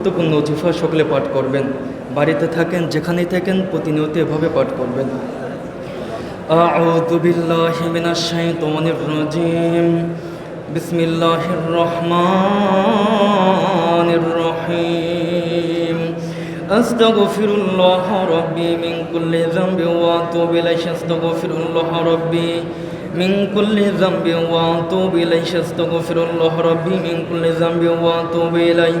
গুরুত্বপূর্ণ অজিফা সকলে পাঠ করবেন বাড়িতে থাকেন যেখানেই থাকেন প্রতিনিয়ত এভাবে পাঠ করবেন أعوذ بالله من الشيطان الرجيم بسم الله الرحمن الرحيم أستغفر الله ربي من كل ذنب وأتوب إليه أستغفر الله ربي من كل ذنب وأتوب إليه أستغفر الله ربي من كل ذنب وأتوب إليه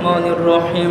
الرحمن الرحيم.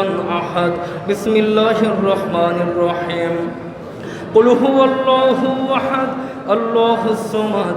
أحد. بسم الله الرحمن الرحيم. قل هو الله أحد الله الصمد.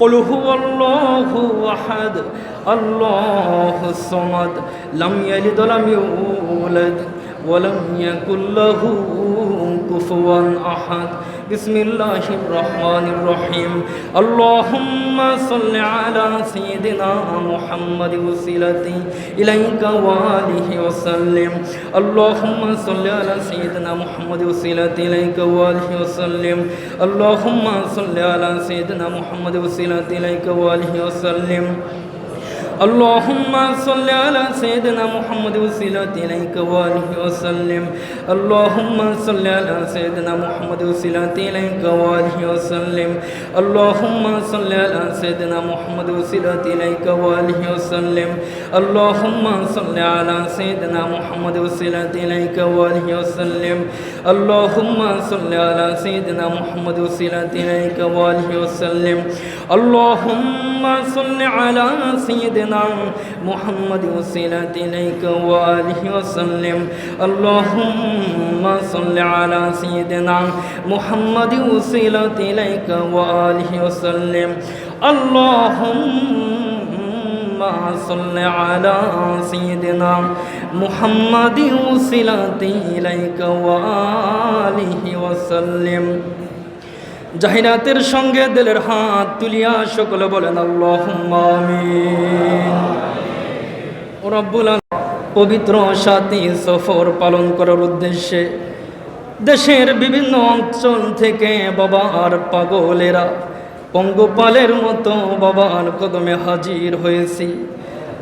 قل هو الله أحد الله الصمد لم يلد ولم يولد ولم يكن له كفوا أحد. بسم الله الرحمن الرحيم. اللهم صل على سيدنا محمد وسيلتي إليك وآله وسلم. اللهم صل على سيدنا محمد وسيلتي إليك وآله وسلم. اللهم صل على سيدنا محمد وسيلتي إليك وآله وسلم. اللهم صل على سيدنا محمد وسيلة إليك وآله وسلم. اللهم صل على سيدنا محمد وسيلة إليك وآله وسلم. اللهم صل على سيدنا محمد وسيلة إليك وآله وسلم. اللهم صل على سيدنا محمد وسيلة إليك وآله وسلم. اللهم صل على سيدنا محمد وسيلة إليك وآله وسلم. اللهم صل على سيدنا محمد وسيلة إليك وآله وسلم. اللهم صل على سيدنا محمد وسيلة إليك وآله وسلم. اللهم صل على سيدنا محمد وسيلة إليك وآله وسلم. জাহিরাতের সঙ্গে দিলের হাত তুলিয়া সকলে বলেন আল্লাহ পবিত্র সাথী সফর পালন করার উদ্দেশ্যে দেশের বিভিন্ন অঞ্চল থেকে বাবার পাগলেরা পঙ্গপালের মতো বাবার কদমে হাজির হয়েছি।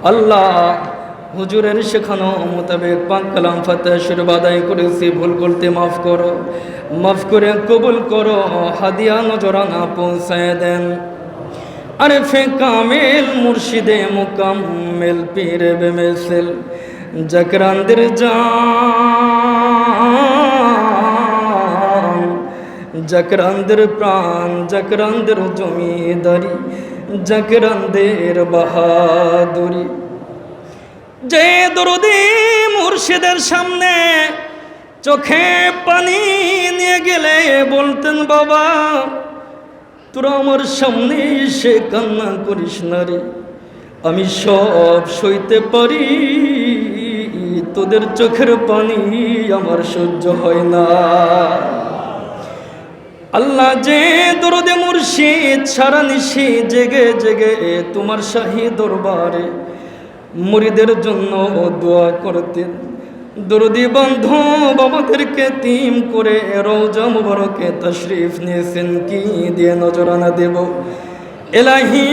আল্লাহ হুজুরের শেখানো মোতাবেক পাক কালাম ফাতে আদায় করেছি, ভুল করতে মাফ করো, মাফ করে কবুল করো, হাদিয়া নজরানা পৌঁছায় দেন। আরে ফে কামেল মুর্শিদে মুকাম্মেল পীরে বেমেসেল, জকরান্দির জান, জকরান্দির প্রাণ, জকরান্দির জমিদারি, জকরান্দের বাহাদুরি। যে দরদি মুর্শিদের সামনে চোখে পানি নিয়ে গেলে বলতেন, বাবা, তোরা আমার সামনে সে কান্না করিস না রে। আমি সব সইতে পারি, তোদের চোখের পানি আমার সহ্য হয় না। আল্লাহ যে দরদে মুর্শিদ সারা নিশি জেগে জেগে তোমার শাহী দরবারে মুরিদের জন্য দোয়া করতেন। দরদি বন্ধু বাবাদেরকে তিম করে রোজা মুবারকে তশরিফ নিয়েছেন, কি দিয়ে নজরানা দেব? এলাহি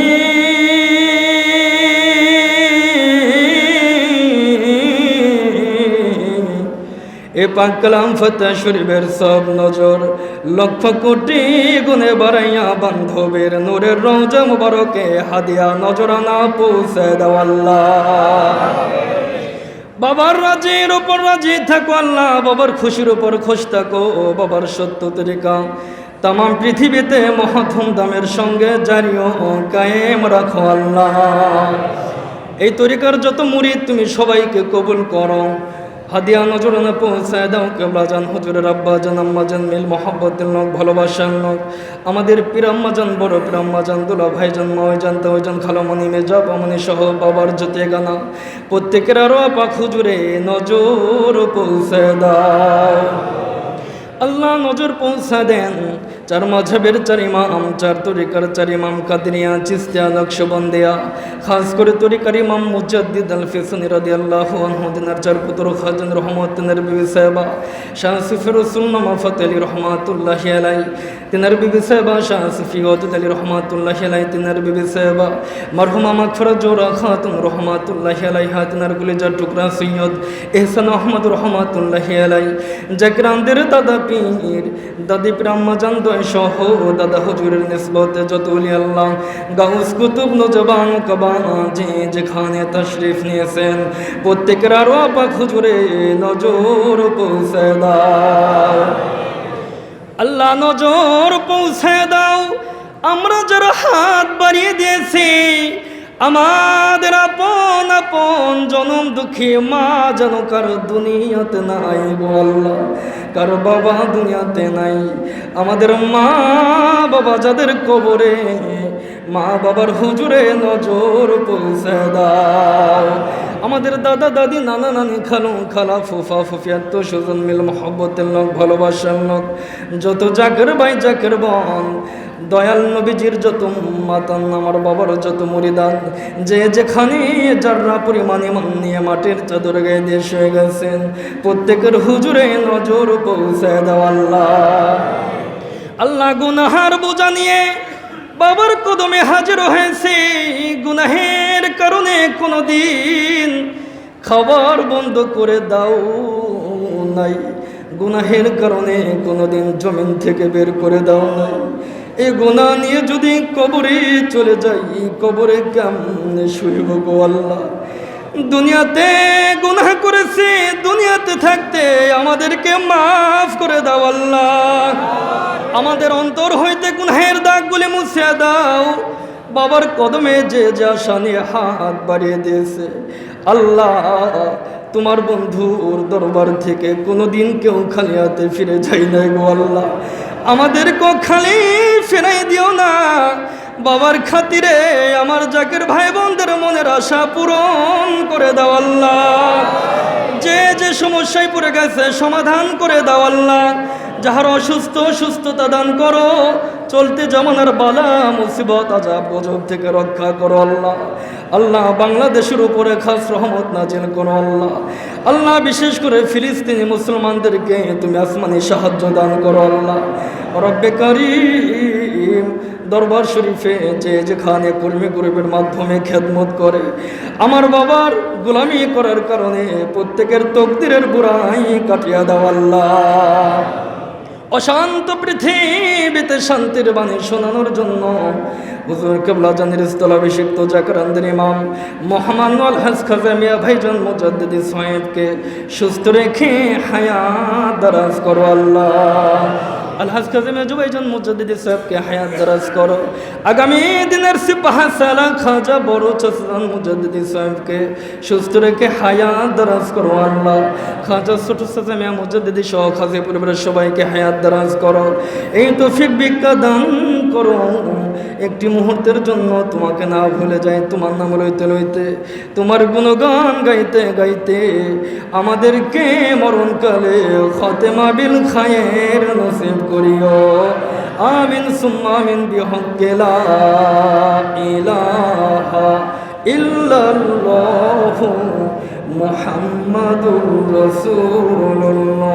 এ পাক কালাম ফতে শরীফের সব নজর, লক্ষ কোটি গুণে বাড়াইয়া বান্ধবের নূরের রোজা মুবারকে হাদিয়া নজর নজরানা পৌঁছে দাও আল্লাহ। বাবার রাজির উপর রাজি থাকো আল্লাহ, বাবার খুশির উপর খুশ থাকো ও বাবার সত্য তরিকা। তাম পৃথিবীতে মহাধুম দামের সঙ্গে জারিও কায়েম রাখো আল্লাহ। এই তরিকার যত মুড়ি তুমি সবাইকে কবুল করো। হাদিয়া নজরানা পৌঁছায় দাও কেবলা জান হুজুরের আব্বা জান আম্মা জান মিল মহাব্বতের লোক ভালোবাসার লোক আমাদের পিরাম্মা জান বড় পিরাম্মা জান দুলা ভাই জান ময় জান তো জান খালামণি, মেজা পামনি সহ বাবার জতে গানা। প্রত্যেকের আরও আপা খুজুরে নজর পৌঁছায় দাও। আল্লাহ নজর পৌঁছা দেন চার মাঝহের চার ইমাম, চার তরিকার চার ইমাম কাদরিয়া, চিস্তিয়া, নকশবন্দিয়া, খাস করে তরিকার ইমাম মুজাদ্দিদ আল আল্লাহ আনহুদিনার চার পুত্র খাজন রহমতিনের বিবি সাহেবা শাহ সিফি রসুল মামাফত আলী রহমাতুল্লাহ আলাই তিনার বিবি সাহেবা শাহ সিফি আলী রহমাতুল্লাহ আলাই তিনার বিবি সাহেবা মরহুমা মাকফরা জোরা খাতুন রহমাতুল্লাহ আলাইহা, তিনার গুলিজার টুকরা সৈয়দ এহসান আহমদ রহমাতুল্লাহ আলাই জাকরানদের দাদা পীর, দাদি জান সহ দাদা হুজুরের নিসবতে যত উলি আল্লাহ গাউস কুতুব নজবান কবান যে যেখানে তশরিফ নিয়েছেন, প্রত্যেকের আরও আপা খুজুরে নজর পৌঁছে দাও। আল্লাহ নজর পৌঁছে দাও। আমরা যারা হাত বাড়িয়ে দিয়েছি আমাদের আপন আপন জনম দুঃখী মা যেন কার দুনিয়াতে নাই আল্লাহ, কার বাবা দুনিয়াতে নাই। আমাদের মা বাবা যাদের কবরে, মা বাবার হুজুরে নজর পৌঁছে দাও। আমাদের দাদা, দাদি, নানা, নানি, খালু, খালা, ফুফা ফুফিয়া তো সুজন মিল মহব্বতের লোক, ভালোবাসার লোক, যত জাকের ভাই, জাকের বন দয়াল নবীজির যত মাতান আমার বাবার যত মরিদান, যে যেখানে যারা পরিমাণে মান নিয়ে মাটির চাদর গায়ে দিয়ে শুয়ে গেছেন, প্রত্যেকের হুজুরে নজর পৌঁছে দাও আল্লাহ। আল্লাহ গুনাহার বোঝা নিয়ে বাবার কদমে হাজির হয়েছে। গুনাহের কারণে কোনো দিন খাবার বন্ধ করে দাও নাই। গুনাহের কারণে কোনোদিন জমিন থেকে বের করে দাও নাই। এই গুনাহ নিয়ে যদি কবরে চলে যাই, কবরে কেমনে শুইব গো আল্লাহ? দুনিয়াতে গুনাহ করেছি, দুনিয়াতে থাকতে আমাদেরকে মাফ করে দাও আল্লাহ। আমাদের অন্তর হইতে গুনাহের দাগগুলি মুছে দাও। বাবার কদমে যে যা শানে হাত বাড়িয়ে দিয়েছে। আল্লাহ, তোমার বন্ধুর দরবার থেকে কোনোদিন কেউ খালি হাতে ফিরে যাই নাই গো আল্লাহ। আমাদেরকে খালি ফেরাই দিও না। বাবার খাতিরে আমার জাকের ভাই বোনদের মনের আশা পূরণ করে দাও আল্লাহ। যে যে সমস্যায় পড়ে গেছে সমাধান করে দাও আল্লাহ। যাহার অসুস্থ সুস্থতা দান করো। চলতে জমানার বালা, মুসিবত আজাব গজব থেকে রক্ষা করো আল্লাহ। আল্লাহ বাংলাদেশের উপরে খাস রহমত নাজিল করো আল্লাহ। আল্লাহ বিশেষ করে ফিলিস্তিনি মুসলমানদেরকে তুমি আসমানি সাহায্য দান করো আল্লাহ। রব্বে করিম দরবার শরীফে যে যেখানে কর্মী গরিবের মাধ্যমে খেদমত করে, আমার বাবার গোলামি করার কারণে প্রত্যেকের তকদিরের বুড়াই কাটিয়া দাও আল্লাহ। অশান্ত পৃথিবীতে শান্তির বাণী শোনানোর জন্য। হুজুর কেবলা জানির স্থলাভিষিক্ত জাকরান্দের ইমাম মোহাম্মদ আল হাস খাজামিয়া ভাইজান মুজাদ্দিদি সাহেবকে সুস্থ রেখে হায়া দারাজ করো আল্লাহ। আলহাজ কাজিম জুবাইজন মুজাদ্দিদি সাহেবকে হায়াত দরাজ করো। আগামী দিনের সিপাহা সালা খাজা বড় চসান মুজাদ্দিদি সাহেবকে সুস্থ রেখে হায়াত দরাজ করো আল্লাহ। খাজা ছোট সাজা মিয়া মুজাদ্দিদি সহ খাজে পরিবারের সবাইকে হায়াত দরাজ করো। এই তৌফিক বিজ্ঞা দান করো। একটি মুহূর্তের জন্য তোমাকে না ভুলে যাই, তোমার নাম লইতে লইতে, তোমার গুণগান গাইতে গাইতে। আমাদেরকে মরণকালে খতেমা বিল খায়ের নসিব করিও। আমিন, সুম্মা আমিন বিহজ্জেলা ইলাহা ইল্লাল্লাহু মুহাম্মাদুর রাসূলুল্লাহ।